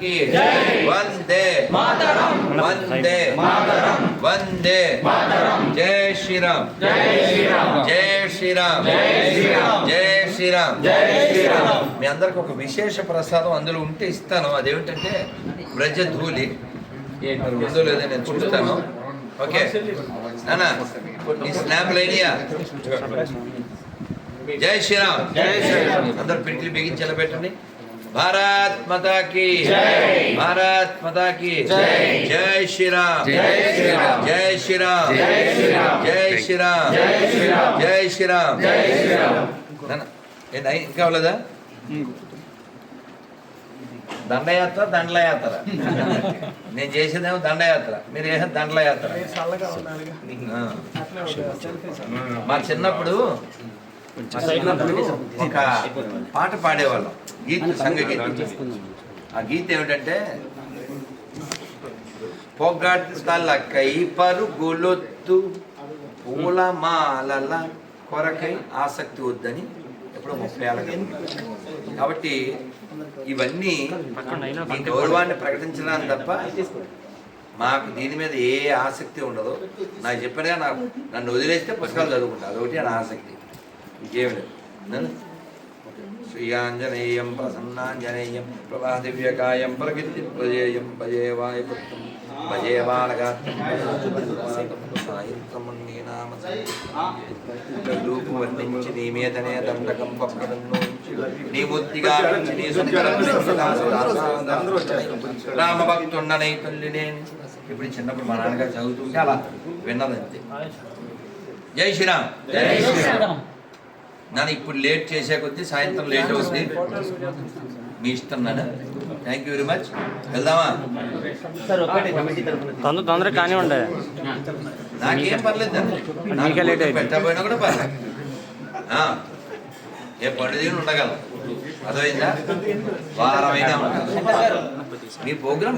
की वंदे वंदे वंदे जय श्री राम జై శ్రీరామ్ జై శ్రీరామ్ మీ అందరికి ఒక విశేష ప్రసాదం అందులో ఉంటే ఇస్తాను అదేమిటంటే బ్రజధూలి మరి ఉందో లేదో నేను చూస్తాను ఓకే నానా ఈ స్నాప్ లైనియా జై శ్రీరామ్ జై శ్రీరామ్ అందరు పిడికిలు బిగించి నిలబెట్టండి భారత్ మాతా की। భారత్ మాతా की। జై శ్రీరామ్ జై శ్రీరామ్ జై శ్రీరామ్ జై శ్రీరామ్ జై శ్రీరామ్ జై శ్రీరామ్ జై శ్రీరామ్ నాన్న, ఏంటి అయి- ఇంకా అవ్వలేదా? దండయాత్ర దండలయాత్ర. నేను చేసేదేమో దండయాత్ర. మీరు ఏ దండలయాత్ర మా చిన్నప్పుడు ఒక పాట పాడేవాళ్ళం. గీత సంఘ గీత. ఆ గీత ఏమిటంటే పొగడ్తల కై పరుగులొత్తు పూలమాలల కొరకై ఆసక్తి వద్దని ఎప్పుడో ముప్పై. కాబట్టి ఇవన్నీ గౌరవాన్ని ప్రకటించడానికి తప్ప మాకు దీని మీద ఏ ఆసక్తి ఉండదు. నాకు చెప్పినగా నాకు నన్ను వదిలేస్తే పుస్తకాలు చదువుకుంటా. అదొకటి నా ఆసక్తి. ఇంకేమి లేదు శ్రీయాంజనేయం ప్రసన్నాంజనేయం ప్రభాదివ్యకాయం ప్రకృతి ప్రజేయం భజేవాయ పుత్రం భజేవాళగాత్రం రూపు వర్ణించి నీ మీదనే దండకం పక్కడను నీ ముద్దిగా నీ సుందరం తల్లి నేను ఇప్పుడు చిన్నప్పుడు మా నాన్నగారు చదువుతుంటే అలా విన్నదంతే. జై శ్రీరామ్. జై శ్రీరామ్. నన్ను ఇప్పుడు లేట్ చేసే కొద్దీ సాయంత్రం లేట్ అవుతుంది మీ ఇష్టం నాన్న. థ్యాంక్ యూ వెరీ మచ్ వెళ్దామా? తొందర తొందరగా కానివ్వండి నాకేం పర్లేదు లేట్ అయింది. పెట్టకపోయినా కూడా పర్లేదు. ఆ, ఏ పండు తిని ఉండగలం. అర్థమైందా? వారమైనా ఉండగలం. మీ ప్రోగ్రామ్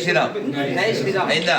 శ్రీరామ్. జై శ్రీరామ్. అయిందా?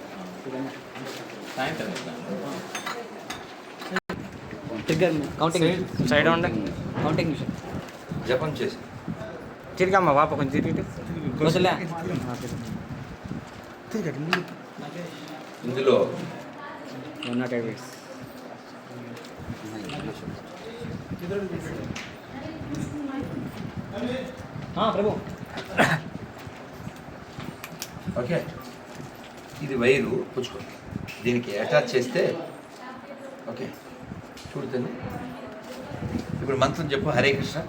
కాదు కౌంటింగ్ సైడ్ ఉండి కౌంటింగ్ మిషన్ జపం చేసి తిరిగమ్మా పాప కొంచెం తిరిగి వదిలే ఇందులో వన్ నాట్ ఎయిట్ ప్రభు ఓకే ఇది వైరు పుచ్చుకోండి దీనికి అటాచ్ చేస్తే ఓకే. చూడుతుంది ఇప్పుడు మంత్రం చెప్పు హరే కృష్ణ.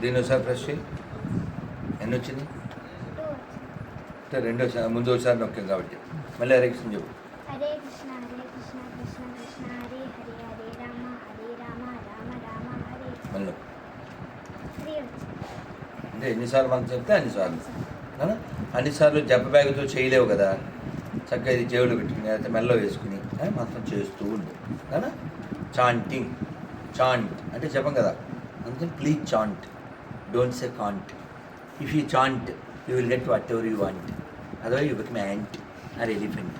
దీని ఒకసారి చేయి. ఎన్ని వచ్చింది అంటే రెండోసారి ముందు ఒకసారి నొక్కాం కాబట్టి. మళ్ళీ హరే కృష్ణ చెప్పు హరే కృష్ణ హరే కృష్ణ కృష్ణ కృష్ణ హరే హరే హరే రామ హరే రామ రామ రామ హరే మళ్ళీ నొక్కు. శ్రీ అంటే ఎన్నిసార్లు మనం చెప్తే అన్నిసార్లు. అవునా? అన్నిసార్లు జబ్బ బ్యాగుతో చేయలేవు కదా. చక్కగా ఇది చెవులు పెట్టుకుని అయితే మెల్ల వేసుకుని ఆ, మంత్రం చేస్తూ ఉండు. అవునా? చాంటింగ్. చాంట్. అంటే చెప్పం కదా. అందుకని please chant. Don't say can't if you chant you will get whatever you want అదో you become ant or elephant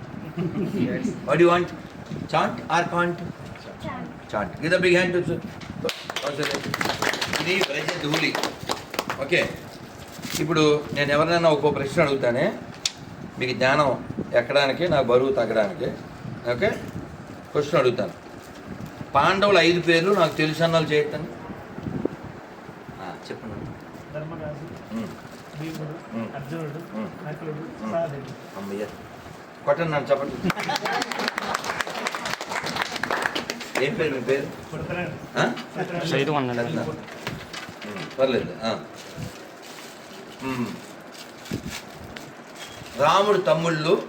what you want chant or can't chant chant గిద big hand ఇది బ్రజ ధూళి okay. ఇప్పుడు నేను ఎవరినైనా ఒక్కో ప్రశ్న అడుగుతానే. మీకు జ్ఞానం ఎక్కడానికి నాకు బరువు తగ్గడానికి. ఓకే? క్వశ్చన్ అడుగుతాను. పాండవుల ఐదు పేర్లు నాకు తెలుసు అన్నాళ్ళు చేయొద్దని చెప్పండి. అమ్మయ్య. కొట్టండి నన్ను చెప్పండి. ఏం పేరు మీ పేరు? పర్లేదు. రాముడు తమ్ముళ్ళు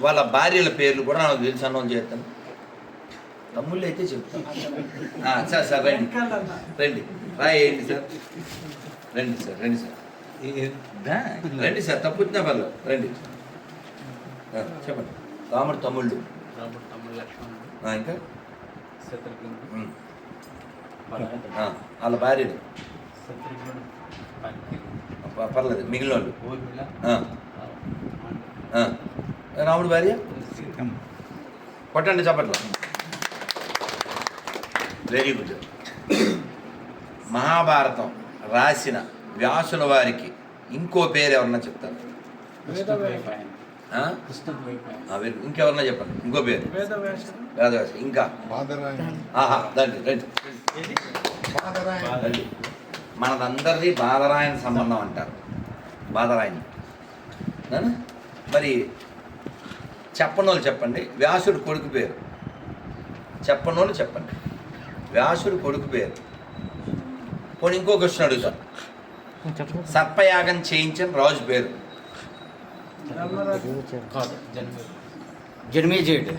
వాళ్ళ భార్యల పేర్లు కూడా నాకు తెలుసు అన్నం చేస్తాను. తమ్ముళ్ళు అయితే చెప్తాను. సార్ సార్ రండి. రండి. రాయండి సార్. రండి సార్ రండి సార్. రండి సార్ తప్పుతున్నా వాళ్ళు రండి. చెప్పండి. రాముడు తమ్ముళ్ళు. రాముడు తమ్ముడు లక్ష్మణుడు. ఇంకా? వాళ్ళ భార్యలు. పర్లేదు మిగిలిన? వాళ్ళు. రాముడు భార్య? కొట్టండి చప్పట్లు. వెరీ గుడ్ మహాభారతం రాసిన వ్యాసుల వారికి ఇంకో పేరు ఎవరన్నా చెప్తారు. ఇంకెవరన్నా చెప్పండి. ఇంకో పేరు? వేదవ్యాస. ఇంకా? ఆహా రండి రండి. రండి మనదందరిది బాదరాయణ సంబంధం అంటారు. బాదరాయణి నాన్న? మరి చెప్పనోళ్ళు చెప్పండి. వ్యాసుడు కొడుకు పేరు. చెప్పనోళ్ళు చెప్పండి. వ్యాసుడు కొడుకు పేరు. పోనీ ఇంకో క్వశ్చన్ అడుగుతాను. సర్పయాగం చేయించిన రాజు పేరు. జన్మేజయుడు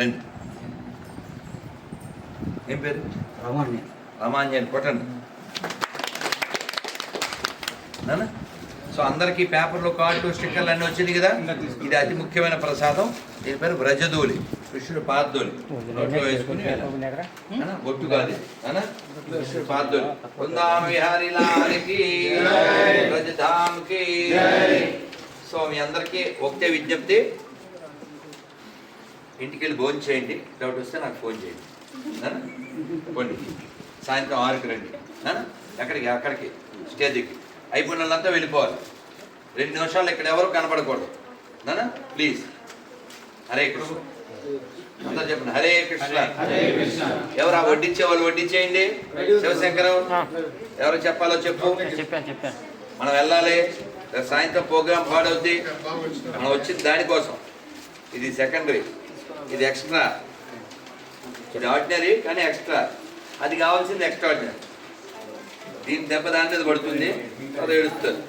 రండి. ఏం పేరు? రమణ్య రామాంజన్ కొట్టండి. నాన్న సో అందరికీ పేపర్లో కార్డు స్టిక్కర్లు అన్నీ వచ్చింది కదా? ఇది అతి ముఖ్యమైన ప్రసాదం. దీని పేరు వ్రజదూలి. కృష్ణుడు పాదోలి నోట్లో వేసుకుని బొట్టు కాదు కృష్ణుడు పాదోలి బృందావన విహారీ సో మీ అందరికీ ఒకటే విజ్ఞప్తి. ఇంటికి వెళ్ళి భోజనం చేయండి. డౌట్ వస్తే నాకు ఫోన్ చేయండి? పోండి. సాయంత్రం ఆరుకి రండి? ఎక్కడికి? అక్కడికి. స్టేజ్కి. అయిపోయిన వాళ్ళంతా వెళ్ళిపోవాలి. రెండు నిమిషాలు ఇక్కడ ఎవరు కనపడకూడదు. నాన్న ప్లీజ్. హరే కృష్ణ. అందరూ చెప్పండి. హరే కృష్ణ. ఎవరు వడ్డించే వాళ్ళు వడ్డించేయండి? శివశంకరం. ఎవరు చెప్పాలో చెప్పు. మనం వెళ్ళాలి. సాయంత్రం ప్రోగ్రామ్ పాడవుద్ది. మనం వచ్చింది దానికోసం. ఇది సెకండరీ. ఇది ఎక్స్ట్రా. ఇది ఆర్డినరీ కానీ ఎక్స్ట్రా. అది కావాల్సింది ఎక్స్ట్రా ఆర్డినరీ దీని దెబ్బ దాని మీద పడుతుంది. అది ఏడుస్తుంది.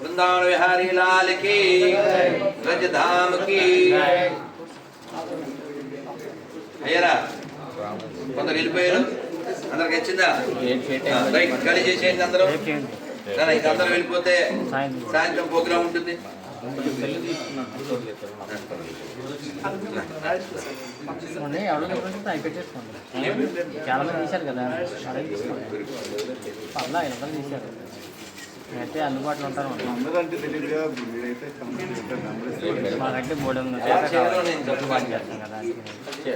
బృందావన విహారీ లాల్కి రజధామకి అయ్యారా కొందరు వెళ్ళిపోయారు. అందరికి వచ్చిందా? రైట్ ఖాళీ చేసేయండి అందరూ. రేపు అందరూ వెళ్ళిపోతే సాయంత్రం సాయంత్రం ప్రోగ్రామ్ ఉంటుంది. మొన్న ఎవరో చెప్పండి అవి పెట్టేసుకోండి చాలా మంది తీశారు కదా. అదే తీసుకోండి. పర్లా ఎవరు తీశారు. అయితే అందుబాటులో ఉంటారు మాకంటే మూడు వందల. చేస్తాం కదా.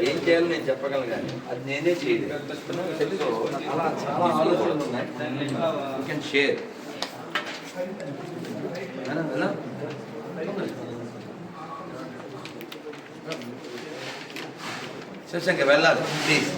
ఏం చేయాలో నేను చెప్పగలను కానీ అది నేనే చేయలేదు అలా చాలా ఆలోచనలు ఉన్నాయి. యూ కెన్ షేర్ శివశంకర్ వెళ్ళాలి ప్లీజ్